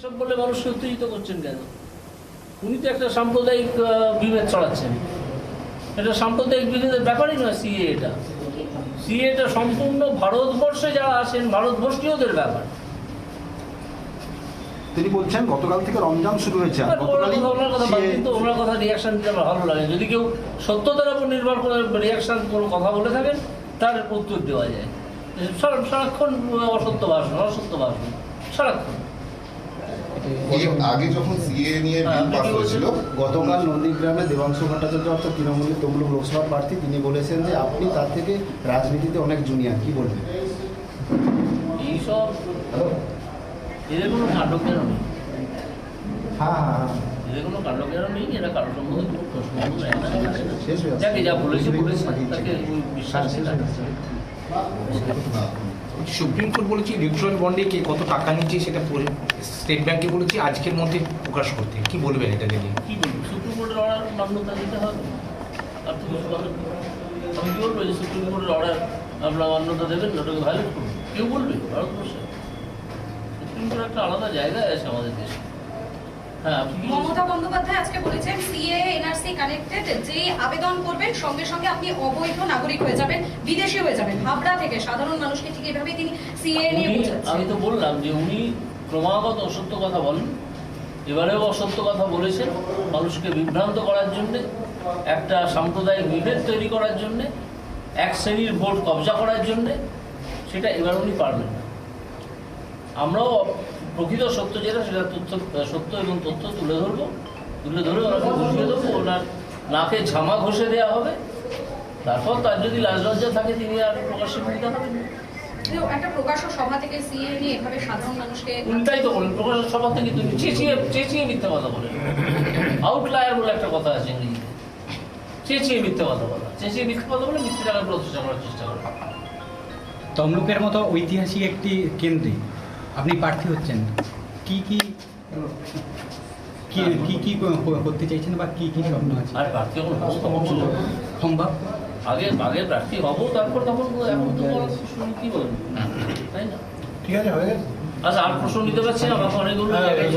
এসব বলে মানুষকে উত্তেজিত করছেন কেন? উনি তো একটা সাম্প্রদায়িক বিভেদ ছড়াচ্ছেন। এটা সাম্প্রদায়িক বিভেদের ব্যাপারই নয় সিএ এটা। সিএ এটা সম্পূর্ণ ভারতবর্ষে যারা আছেন ভারতবর্ষীয়দের ব্যাপার। তিনি বলছেন গতকাল থেকে রমজান শুরু হয়েছে ওনার কথা রিয়াকশন দিতে আমার ভালো লাগে। যদি কেউ সত্যতার উপর নির্ভর করে রিয়াকশন কোনো কথা বলে থাকেন তার উত্তর দেওয়া যায়। সারাক্ষণ অসত্য ভাষণ অসত্য ভাষণ। সারাক্ষণ। আগে যখন সিএ নিয়ে হ্যাঁ, বিল পাস হয়েছিল গতকাল নন্দীগ্রামে দেবাংশু ভট্টাচার্য অর্থাৎ তৃণমূলের তমলুক লোকসভা প্রার্থী তিনি বলেছেন যে আপনি তার থেকে রাজনীতিতে অনেক জুনিয়র কি বলবেন? এইসব এদের কোনো কাণ্ডজ্ঞানও নেই। হ্যাঁ হ্যাঁ এদের কোনো কাণ্ডজ্ঞানও নেই এরা কারোর সম্বন্ধে কোনো প্রশ্ন হয়ে। যাকে যা বলেছে বলেছে তাকে বিশ্বাস সুপ্রিম কোর্ট বলেছি ইলেকট্রাল বন্ডে কে কত টাকা নিচ্ছে সেটা স্টেট ব্যাংকে বলেছি, আজকের মধ্যে প্রকাশ করতে। কি বলবেন এটাকে নিয়ে? কি বলব? সুপ্রিম কোর্টের অর্ডার মান্যতা দিতে হবে। আমি কি বলব যে সুপ্রিম কোর্টের অর্ডার আপনার মান্যতা দেবেন ওটাকে ভায়োলেট করুন। কেউ বলবে? ভারতবর্ষে? সুপ্রিম কোর্ট একটা আলাদা জায়গায় আছে আমাদের দেশে। মমতা বন্দ্যোপাধ্যায় আজকে বলেছেন সিএ এনআরসি কানেক্টেড যেই আবেদন করবেন সঙ্গে সঙ্গে আপনি অবৈধ নাগরিক হয়ে যাবেন বিদেশি হয়ে যাবেন। হাবড়া থেকে সাধারণ মানুষকে ঠিক এভাবেই তিনি সিএ নিয়ে আমি তো বললাম যে উনি ক্রমাগত অসত্য কথা বলেন। এবারেও অসত্য কথা বলেছেন মানুষকে বিভ্রান্ত করার জন্যে একটা সাম্প্রদায়িক বিভেদ তৈরি করার জন্যে এক শ্রেণির ভোট কবজা করার জন্যে সেটা এবার উনি পারবেন না। আমরাও প্রকৃত সত্য যেটা সেটা তথ্য সত্য এবং তথ্য তুলে ধরবো। তুলে ধরে ওনাকে বুঝিয়ে দেবো ওনার নাকে ঝামা ঘষে দেওয়া হবে। তারপর তার যদি লাজ লজ্জা থাকে তিনি আর প্রকাশ্যে ভূমিকা হবেন একটা প্রকাশ্য সভা থেকে সিএ নিয়ে এভাবে সাধারণ মানুষকে উল্টাই তো বলেন প্রকাশ সভা থেকে তুমি চেঁচিয়ে চেঁচিয়ে মিথ্যা কথা বলেন আউটলায়ার বলে একটা কথা আছে ইংরেজিতে। চেঁচিয়ে মিথ্যা কথা বলা। চেঁচিয়ে মিথ্যা কথা বলে মিথ্যে টাকা প্রতিষ্ঠা করার চেষ্টা করে। তমলুকের মতো ঐতিহাসিক একটি কেন্দ্রে আপনি প্রার্থী হচ্ছেন। কি কি কি কি কি করতে চাইছেন বা কি কি স্বপ্ন আছে? আর প্রার্থী যখন হব তখন সম্ভব? আগে আগে প্রার্থী হব তারপর তখন এখন তো কি বলব তাই না? ঠিক আছে হয়ে গেছে। আচ্ছা আর প্রশ্ন নিতে পারছি না আমাকে অনেকগুলো একটু